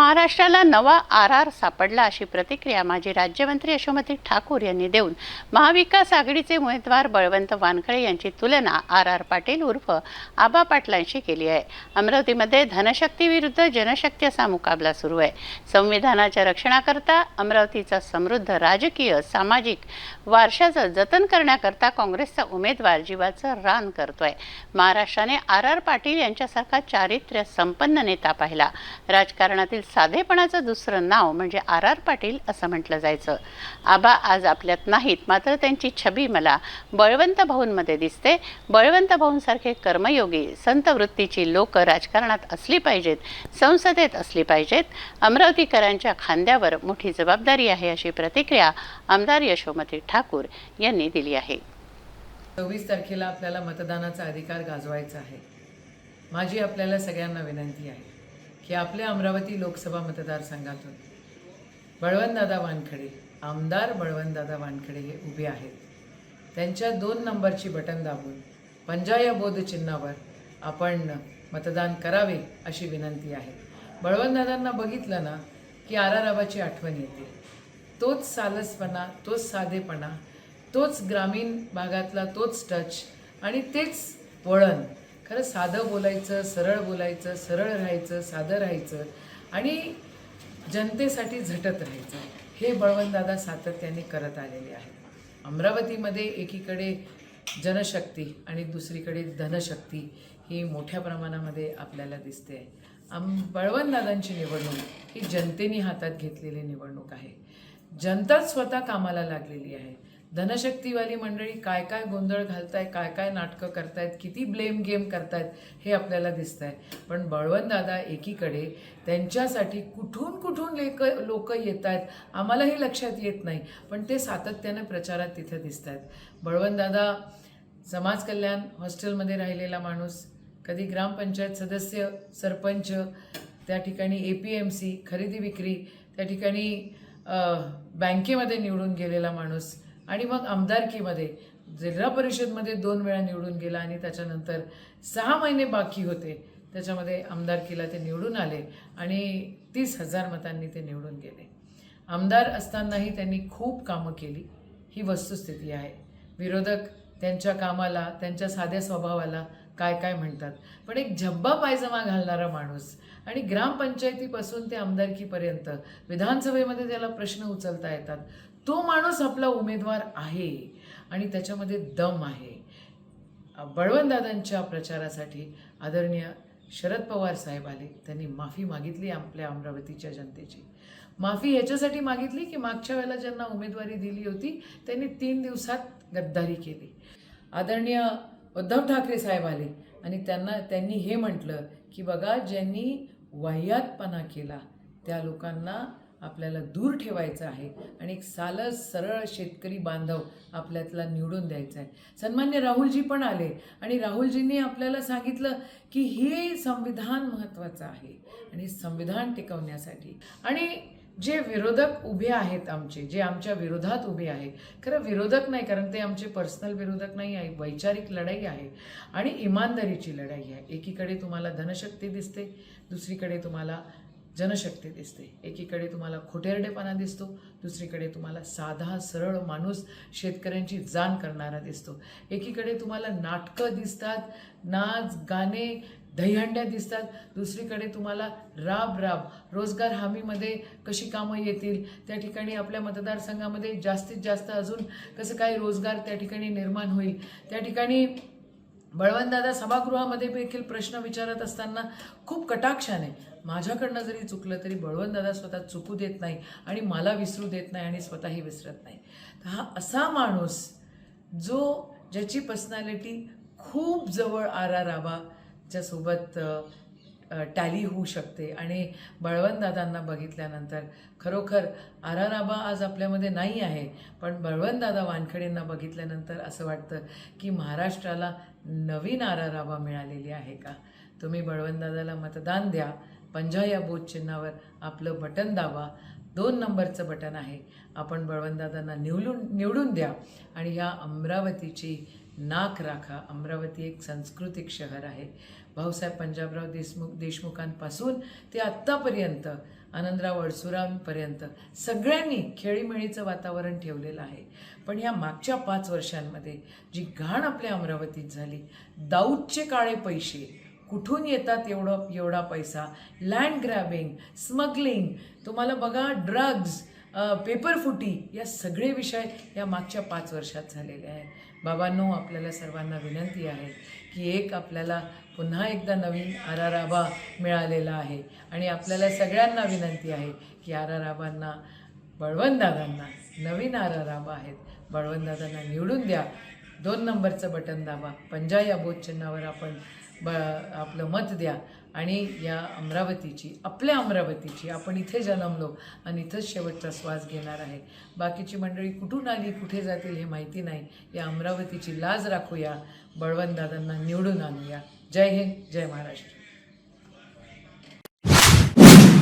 महाराष्ट्राला नवा R R सापडला अशी प्रतिक्रिया माजी राज्यमंत्री यशोमती ठाकूर यांनी देऊन महाविकास आघाडीचे उमेदवार बळवंत वानखळे यांची तुलना आर आर पाटील उर्फ आबा पाटलांशी केली आहे. अमरावतीमध्ये धनशक्ती विरुद्ध जनशक्ती असा मुकाबला सुरू आहे. संविधानाच्या रक्षणाकरता अमरावतीचा समृद्ध राजकीय सामाजिक वारशाचं जतन करण्याकरता काँग्रेसचा उमेदवार जीवाचं रान करतोय. महाराष्ट्राने आर आर पाटील यांच्यासारखा चारित्र्य संपन्न नेता पाहिला. राजकारणातील साधेपणाचं दुसरं नाव म्हणजे आर आर पाटील असं म्हटलं जायचं. आबा आज आपल्यात नाहीत मात्र त्यांची छबी मला बळवंत भाऊंमध्ये दिसते. बळवंत भाऊंसारखे कर्मयोगी संत वृत्तीची लोक राजकारणात असली पाहिजेत संसदेत असली पाहिजेत. अमरावतीकरांच्या खांद्यावर मोठी जबाबदारी आहे अशी प्रतिक्रिया आमदार यशोमती ठाकूर यांनी दिली आहे. सव्वीस तारखेला आपल्याला मतदानाचा अधिकार गाजवायचा आहे. माझी आपल्याला सगळ्यांना विनंती आहे. हे आपल्या अमरावती लोकसभा मतदारसंघातून बळवंतदादा वानखडे आमदार बळवंतदादा वानखडे हे उभे आहेत. त्यांच्या दोन नंबरची बटन दाबून पंजा या बोधचिन्हावर आपण मतदान करावे अशी विनंती आहे. बळवंतदादांना बघितलं ना की आराराबाची आठवण येते. तोच सालसपणा तोच साधेपणा तोच ग्रामीण भागातला तोच टच आणि तेच वळण खरं साधं बोलायचं सरळ बोलायचं सरळ राहायचं साधं राहायचं आणि जनतेसाठी झटत राहायचं हे बळवंतदादा सातत्याने करत आलेले आहेत. अमरावतीमध्ये एकीकडे जनशक्ती आणि दुसरीकडे धनशक्ती ही मोठ्या प्रमाणामध्ये आपल्याला दिसते. आम बळवंतदादांची निवडणूक ही जनतेने हातात घेतलेली निवडणूक आहे. जनताच स्वतः कामाला लागलेली आहे. धनशक्तीवाली मंडळी काय काय गोंधळ घालताय काय काय नाटकं करतायत किती ब्लेम गेम करतायत हे आपल्याला दिसत आहे पण बळवंतदादा एकीकडे त्यांच्यासाठी कुठून कुठून लेक लोक येत आहेत आम्हालाही लक्षात येत नाही पण ते सातत्यानं प्रचारात तिथे दिसत आहेत बळवंतदादा समाज कल्याण हॉस्टेलमध्ये राहिलेला माणूस कधी ग्रामपंचायत सदस्य सरपंच त्या ठिकाणी ए पी एम सी खरेदी विक्री त्या ठिकाणी बँकेमध्ये निवडून गेलेला माणूस आणि मग आमदारकीमध्ये जिल्हा परिषदमध्ये दोन वेळा निवडून गेला आणि त्याच्यानंतर सहा महिने बाकी होते त्याच्यामध्ये आमदारकीला ते निवडून आले आणि तीस हजार मतांनी ते निवडून गेले. आमदार असतानाही त्यांनी खूप कामं केली. ही वस्तुस्थिती आहे. विरोधक त्यांच्या कामाला त्यांच्या साध्या स्वभावाला काय काय म्हणतात. पण एक झब्बा पायजमा घालणारा माणूस आणि ग्रामपंचायतीपासून ते आमदारकीपर्यंत विधानसभेमध्ये त्याला प्रश्न उचलता येतात. तो माणूस आपला उमेदवार आहे आणि त्याच्यामध्ये दम आहे. बळवंतदादांच्या प्रचारासाठी आदरणीय शरद पवार साहेब आले. त्यांनी माफी मागितली आपल्या अमरावतीच्या जनतेची. माफी ह्याच्यासाठी मागितली की मागच्या वेळेला ज्यांना उमेदवारी दिली होती त्यांनी तीन दिवसात गद्दारी केली. आदरणीय उद्धव ठाकरे साहेब आले आणि त्यांना त्यांनी हे म्हटलं की बघा ज्यांनी वाह्यातपणा केला त्या लोकांना आपल्याला दूर ठेवायचं आहे आणि एक सालस सरळ शेतकरी बांधव आपल्यातला निवडून द्यायचा आहे. सन्मान्य राहुलजी पण आले आणि राहुलजींनी आपल्याला सांगितलं की हे संविधान महत्त्वाचं आहे आणि संविधान टिकवण्यासाठी. आणि जे विरोधक उभे आहेत आमचे जे आमच्या विरोधात उभे आहे खरं विरोधक नाही कारण ते आमचे पर्सनल विरोधक नाही आहे वैचारिक लढाई आहे आणि इमानदारीची लढाई आहे. एकीकडे तुम्हाला धनशक्ती दिसते दुसरीकडे तुम्हाला जनशक्ती दिसते. एकीकडे तुम्हाला खोटेरडेपणा दिसतो दुसरीकडे तुम्हाला साधा सरळ माणूस शेतकऱ्यांची जाण करणारा दिसतो. एकीकडे तुम्हाला नाटकं दिसतात नाच गाणे दहीहंड्या दिसतात दुसरीकडे तुम्हाला राब राब रोजगार हमीमध्ये कशी कामं येतील त्या ठिकाणी आपल्या मतदारसंघामध्ये जास्तीत जास्त अजून कसं काही रोजगार त्या ठिकाणी निर्माण होईल. त्या ठिकाणी बळवंतदादा सभागृहामध्ये देखील प्रश्न विचारत असताना खूप कटाक्षाने माझ्याकडनं जरी चुकलं तरी बळवंतदादा स्वतः चुकू देत नाही आणि मला विसरू देत नाही आणि स्वतःही विसरत नाही. तर हा असा माणूस जो ज्याची पर्सनॅलिटी खूप जवळ आर आर आबाच्या टॅली होऊ शकते. आणि बळवंतदादांना बघितल्यानंतर खरोखर आर आर आबा आज आपल्यामध्ये नाही आहे पण बळवंतदादा वानखेडेंना बघितल्यानंतर असं वाटतं की महाराष्ट्राला नवीन आर आर आबा मिळालेली आहे का? तुम्ही बळवंतदादाला मतदान द्या. पंजा या बोध चिन्हावर आपलं बटन दाबा. दोन नंबरचं बटन आहे. आपण बळवंतदादांना निवडून निवडून द्या आणि ह्या अमरावतीची नाक राखा. अमरावती एक सांस्कृतिक शहर आहे. भाऊसाहेब पंजाबराव देशमुख देशमुखांपासून ते आत्तापर्यंत आनंदराव अडसुरांपर्यंत सगळ्यांनी खेळीमेळीचं वातावरण ठेवलेलं आहे. पण या मागच्या पाच वर्षांमध्ये जी घाण आपल्या अमरावतीत झाली दाऊदचे काळे पैसे कुठून येतात एवढं एवढा पैसा? लँड ग्रॅबिंग स्मगलिंग तुम्हाला बघा ड्रग्ज पेपर फुटी या सगळे विषय या मागच्या पाच वर्षात झालेले आहेत. बाबांनो आपल्याला सर्वांना विनंती आहे की एक आपल्याला पुन्हा एकदा नवीन आर आर आबा मिळालेला आहे. आणि आपल्याला सगळ्यांना विनंती आहे की आर आर आबांना बळवंतदादांना नवीन आर आर आबा आहेत. बळवंतदादांना निवडून द्या. दोन नंबरचं बटन दाबा. पंजा या बोधचिन्हावर आपण ब आपलं मत द्या. आणि या अमरावतीची आपल्या अमरावतीची आपण इथे जन्मलो आणि इथंच शेवटचा श्वास घेणार आहे. बाकीची मंडळी कुठून आली कुठे जातील हे माहिती नाही. या अमरावतीची लाज राखूया. बळवंतदादांना निवडून आणूया. जय हिंद जय महाराष्ट्र.